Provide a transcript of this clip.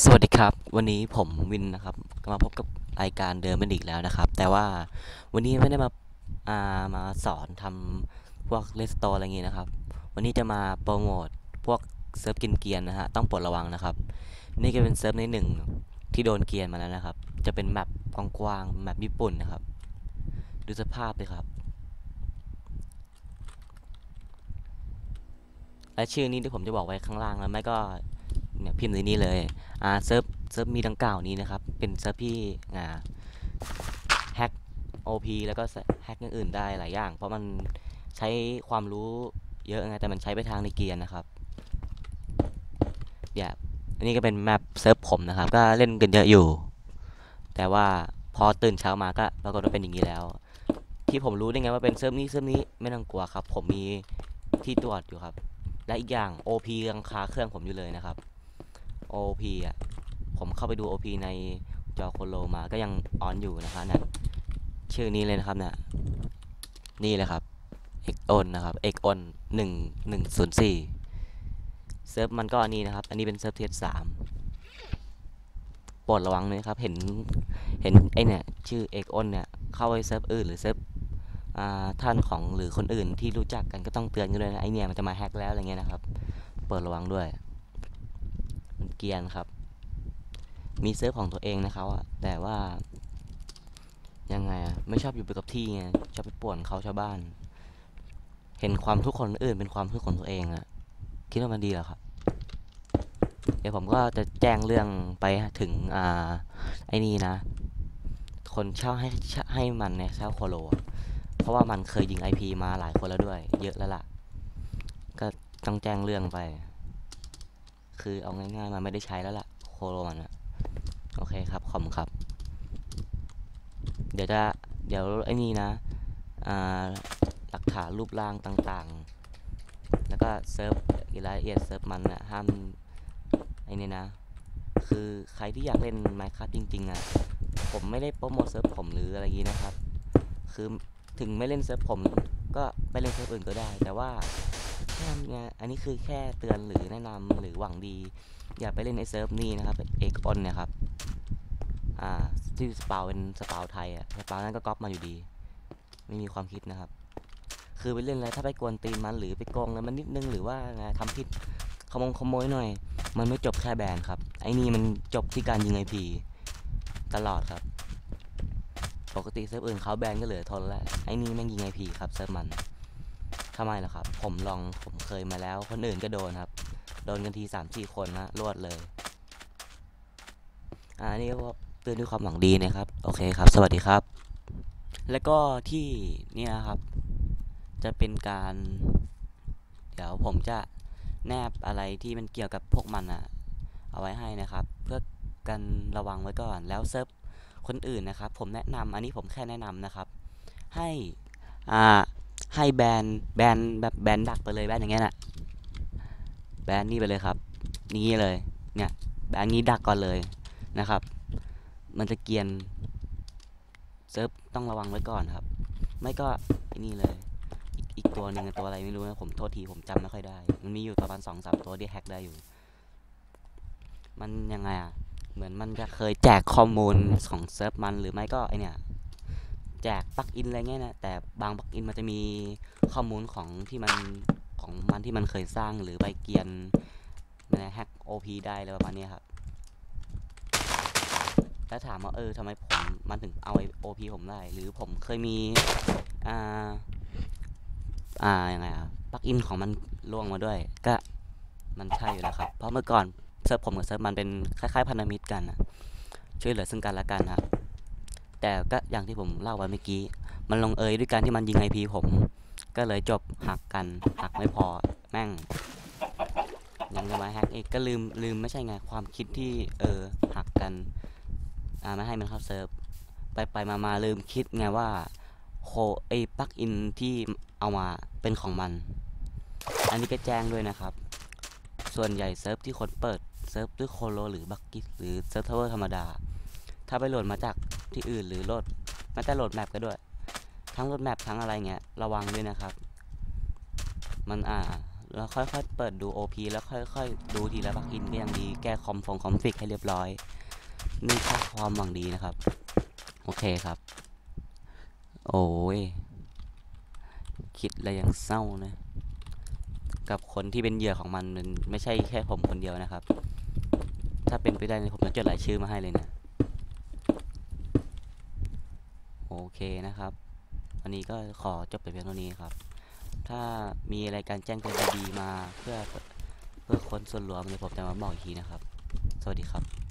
สวัสดีครับ วันนี้ผมวินนะครับมาพบกับรายการเดิมเป็นอีกแล้วนะครับ แต่ว่าวันนี้ไม่ได้มาามาสอนทำพวกเลสโตอะไรอย่างงี้นะครับ วันนี้จะมาโปรโมทพวกเซิร์ฟกินเกียนนะฮะต้องโปรดระวังนะครับ นี่ก็เป็นเซิร์ฟในหนึ่งที่โดนเกียนมาแล้วนะครับ จะเป็นแมปกว้างๆแมปญี่ปุ่นนะครับ ดูสภาพเลยครับ และชื่อนี้ที่ผมจะบอกไว้ข้างล่างแล้วไม่ก็ เนี่ยพิมพ์ในนี้เลยอ่าเซิร์ฟเซิร์ฟมีดังกล่าวนี้นะครับ เป็นเซิร์ฟที่อ่าแฮก OP แล้วก็แฮกอย่างอื่นได้หลายอย่าง เพราะมันใช้ความรู้เยอะไงแต่มันใช้ไปทางในเกียร์นะครับเดี๋ยอันนี้ก็เป็นแมปเซิร์ฟผมนะครับ ก็เล่นกันเยอะอยู่ แต่ว่าพอตื่นเช้ามาก็ปรากฏว่าเป็นอย่างนี้แล้ว ที่ผมรู้ได้ไงว่าเป็นเซิร์ฟนี้เซิร์ฟนี้ไม่ต้องกลัวครับ ผมมีที่ตรวจอยู่ครับ และอีกอย่าง OP ยังคาเครื่องผมอยู่เลยนะครับ OP อะ ผมเข้าไปดู OP ในจอโคโลมาก็ยังออนอยู่นะครับเนี่ยชื่อนี้เลยนะครับเนี่ยนี่เลยครับ x o n นะครับ x o n หนึ่งหนึ่งศูนย์สี่เซิร์ฟมันก็อันนี้นะครับ อันนี้เป็นเซิร์ฟเทสสามโปรดระวังเลยนะครับ เห็น เห็นไอเนี่ย ชื่อ x o n เนี่ย เข้าไปเซิร์ฟอื่นหรือเซิร์ฟท่านของหรือคนอื่นที่รู้จักกันก็ต้องเตือนกันด้วยนะ ไอเนี่ยมันจะมาแฮกแล้วอะไรเงี้ยนะครับโปรดระวังด้วย เกียนครับ มีเซิร์ฟของตัวเองนะครับแต่ว่า ยังไงอะไม่ชอบอยู่ไปกับที่ไงชอบไปป่วนเขาชาวบ้าน เห็นความทุกข์คนอื่นเป็นความทุกข์ของตัวเองอะคิดว่ามันดีเหรอครับ เดี๋ยวผมก็จะแจ้งเรื่องไปถึงอ่าไอ้นี่นะ คนเช่าให้ให้มันเนี่ยเช่าโคโลเพราะว่ามันเคยยิง IP มาหลายคนแล้วด้วย เยอะแล้วล่ะ ก็ต้องแจ้งเรื่องไป คือเอาง่ายๆมันไม่ได้ใช้แล้วล่ะ โคโลมันอะโอเคครับขอบครับ เดี๋ยวจะเดี๋ยวไอ้นี่นะอ่าหลักฐานรูปร่างต่างๆ แล้วก็เซิร์ฟรายละเอียดเซิร์ฟมันนะห้ามไอ้นี่นะ คือใครที่อยากเล่น Minecraft จริงๆอะผมไม่ได้โปรโมทเซิร์ฟผมหรืออะไรอย่างงี้นะครับ คือถึงไม่เล่นเซิร์ฟผมก็ไปเล่นเซิร์ฟอื่นก็ได้ แต่ว่า แค่นี้อันนี้คือแค่เตือนหรือแนะนำหรือหวังดี อย่าไปเล่นในเซิร์ฟนี่นะครับเอกออนเนี่ยครับ อ่าที่สปาวเป็นสปาวไทยอะสปาวนั้นก็ก๊อปมาอยู่ดี ไม่มีความคิดนะครับ คือไปเล่นอะไรถ้าไปกวนตีนมันหรือไปโกงแล้วมันนิดนึงหรือว่าไงทำผิดขโมงขโมยหน่อย มันไม่จบแค่แบนครับ ไอ้นี่มันจบที่การยิงไอพีตลอดครับ ปกติเซิร์ฟอื่นเขาแบนก็เหลือทนแล้วไอ้นี่แม่งยิงไอพีครับเซิร์ฟมันำไมล่ะครับ ผมลองผมเคยมาแล้ว คนอื่นก็โดนครับ โดนกันทีสามสี่คนนะรวดเลยอ่านี่ก็เตือนด้วยความหวังดีนะครับ โอเคครับ สวัสดีครับ แล้วก็ที่เนี่นะครับ จะเป็นการ เดี๋ยวผมจะแนบอะไรที่มันเกี่ยวกับพวกมันอะเอาไว้ให้นะครับ เพื่อกันระวังไว้ก่อนแล้วเซิร์ฟคนอื่นนะครับ ผมแนะนำอันนี้ผมแค่แนะนำนะครับ ให้อ่า ให้แบนแบนแบบแบนดักไปเลยแบนอย่างเงี้ยน่ะแบนนี่ไปเลยครับ นี่เลยเนี่ยแบนนี้ดักก่อนเลยนะครับ มันจะเกียนเซิร์ฟต้องระวังไว้ก่อนครับ ไม่ก็ไอ้นี่เลยอีกอีกตัวหนึ่งตัวอะไรไม่รู้นะผมโทษทีผมจำไม่ค่อยได้ มันมีอยู่ประมาณสองสามตัวที่แฮกได้อยู่ มันยังไงอะเหมือนมันจะเคยแจกข้อมูลของเซิร์ฟมันหรือไม่ก็ไอเนี่ย แจกปลั๊กอินอะไรเงี้ยนะแต่บางปลั๊กอินมันจะมีข้อมูลของที่มันของมันที่มันเคยสร้างหรือใบเกียนนะแฮก OP ได้อะไรประมาณนี้ครับแล้วถามว่าเออทำไมผมมันถึงเอาไอ OP ผมได้ หรือผมเคยมี อ่า อ่ายังไงอะปลั๊กอินของมันล่วงมาด้วย ก็มันใช่อยู่แล้วครับ เพราะเมื่อก่อนเซิร์ฟผมกับเซิร์ฟมันเป็นคล้ายๆพันธมิตรกันนะช่วยเหลือซึ่งกันและกันครับ แต่ก็อย่างที่ผมเล่าไว้เมื่อกี้ มันลงเอยด้วยการที่มันยิงไอพีผม ก็เลยจบหักกันหักไม่พอแม่งยังจะมาแฮกอีกก็ลืมลืมไม่ใช่ไงความคิดที่เออหักกันอ่าไม่ให้มันเข้าเซิร์ฟไปไปมามาลืมคิดไงว่าโคไอปลั๊กอินที่เอามาเป็นของมัน อันนี้ก็แจ้งด้วยนะครับ ส่วนใหญ่เซิร์ฟที่คนเปิดเซิร์ฟด้วยโคโลหรือบักกิหรือเซิร์ฟเทเวอร์ธรรมดา ถ้าไปโหลดมาจาก ที่อื่นหรือโหลดแม้แต่โหลดแมปก็ด้วย ทั้งโหลดแมปทั้งอะไรเงี้ยระวังด้วยนะครับ มันอ่าแล้วค่อยๆเปิดดู OP แล้วค่อยๆดูทีละปักอินก็ยังดีแก้คอมฟงคอมฟิกให้เรียบร้อยนี่ข้อความหวังดีนะครับ โอเคครับ โอ้ยคิดแล้วยังเศร้านะ กับคนที่เป็นเหยื่อของมันมันไม่ใช่แค่ผมคนเดียวนะครับ ถ้าเป็นไปได้ผมจะจดรายชื่อมาให้เลยนะ โอ เคนะครับวันนี้ก็ขอจบไปเพียงเท่านี้ครับ ถ้ามีอะไรการแจ้งเตือนดีๆมาเพื่อเพื่อคนส่วนรวมเดี๋ยวผมจะมาบอกอีกทีนะครับ สวัสดีครับ